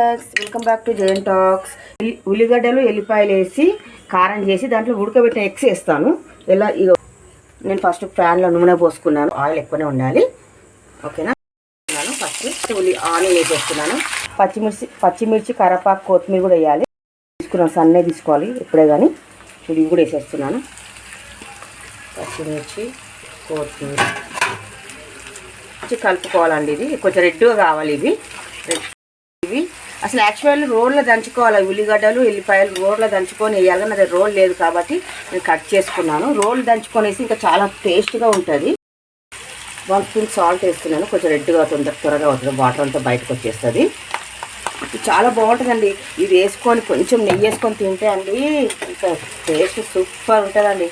Welcome back to Jayan talks ఉల్లిగడ్డలు ఎల్లిపాయలు వేసి కారం చేసి దాంట్లో ఉడకబెట్టిన ఎగ్స్ వేస్తాను. ఎలా ఇగో నేను ఫస్ట్ ప్యాన్లో నూనె పోసుకున్నాను. ఆయిల్ ఎక్కువనే ఉండాలి. ఓకేనా? ఫస్ట్ ఉల్లి ఆనియన్ వేసేస్తున్నాను. పచ్చిమిర్చి పచ్చిమిర్చి కరపాకు కొత్తిమీర కూడా వేయాలి. తీసుకున్నాను. సన్నే తీసుకోవాలి. ఇప్పుడే కానీ చూడు ఇవి కూడా వేసేస్తున్నాను. పచ్చిమిర్చి కొత్తిమీర. మంచి కలుపుకోవాలండి ఇది. కొంచెం రెడ్గా కావాలి రెడ్ ఇవి అసలు యాక్చువల్ రోల్లో దంచుకోవాలి. ఉల్లిగడ్డలు ఎల్లిపాయలు రోల్లో దంచుకొని వేయాలి నాది రోల్ లేదు కాబట్టి నేను కట్ చేసుకున్నాను. రోల్ దంచుకొనేసి ఇంకా చాలా టేస్ట్గా ఉంటుంది. వన్ స్పూన్ సాల్ట్ వేస్తున్నాను. కొంచెం రెడ్గా తొందర త్వరగా అవుతుంది. వాటర్ అంతా బయటకు వచ్చేస్తుంది. చాలా బాగుంటుందండి. ఇది వేసుకొని కొంచెం నెయ్యి వేసుకొని తింటే అండి ఇంకా టేస్ట్ సూపర్ ఉంటుందండి.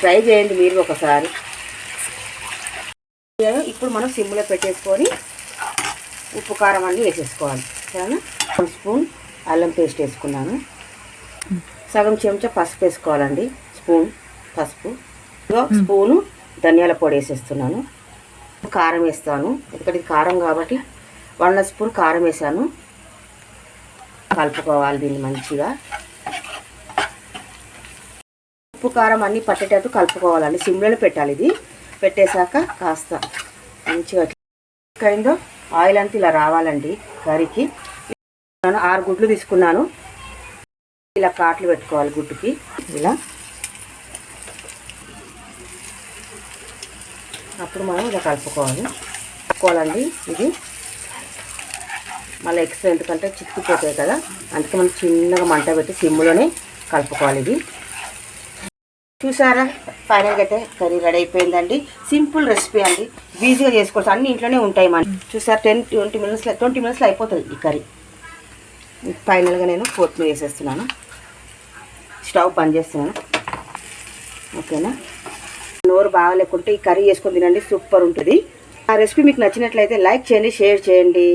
ట్రై చేయండి మీరు ఒకసారి. ఇప్పుడు మనం సిమ్లో పెట్టేసుకొని ఉప్పు కారం అన్నీ వేసేసుకోవాలి. సరేనా? వన్ స్పూన్ అల్లం పేస్ట్ వేసుకున్నాను. సగం చెంచా పసుపు వేసుకోవాలండి. స్పూన్ పసుపు. స్పూను ధనియాల పొడి వేసేస్తున్నాను. కారం వేస్తాను. ఎందుకంటే ఇది కారం కాబట్టి వన్ స్పూన్ కారం వేసాను. కలుపుకోవాలి దీన్ని మంచిగా. ఉప్పు కారం అన్నీ పట్టేటట్టు కలుపుకోవాలండి. సిమ్లోనే పెట్టాలి ఇది. పెట్టేశాక కాస్త మంచిగా కైందో ఆయిల్ అంతా ఇలా రావాలండి కర్రీకి. నేను ఆరు గుడ్లు తీసుకున్నాను. ఇలా కాట్లు పెట్టుకోవాలి గుడ్డుకి. ఇలా. అప్పుడు మనం ఇలా కలుపుకోవాలి. కలుపుకోవాలండి ఇది. మళ్ళీ ఎక్స్ట్రా ఎందుకంటే చిక్కుపోతాయి కదా. అందుకే మనం చిన్నగా మంట పెట్టి సిమ్లోనే కలుపుకోవాలి ఇది. చూసారా? ఫైనల్గా అయితే కర్రీ రెడీ అయిపోయిందండి. సింపుల్ రెసిపీ అండి. ఈజీగా చేసుకోవచ్చు. అన్ని ఇంట్లోనే ఉంటాయి మనం చూసారా? టెన్ ట్వంటీ మినిట్స్లో ట్వంటీ మినిట్స్లో అయిపోతుంది ఈ కర్రీ. ఫైనల్గా నేను కొత్తిమీర వేసేస్తున్నాను. స్టవ్ బంద్ చేస్తున్నాను. ఓకేనా? నోరు బాగాలేకుంటే ఈ కర్రీ చేసుకొని తినండి. సూపర్ ఉంటుంది. ఆ రెసిపీ మీకు నచ్చినట్లయితే లైక్ చేయండి షేర్ చేయండి.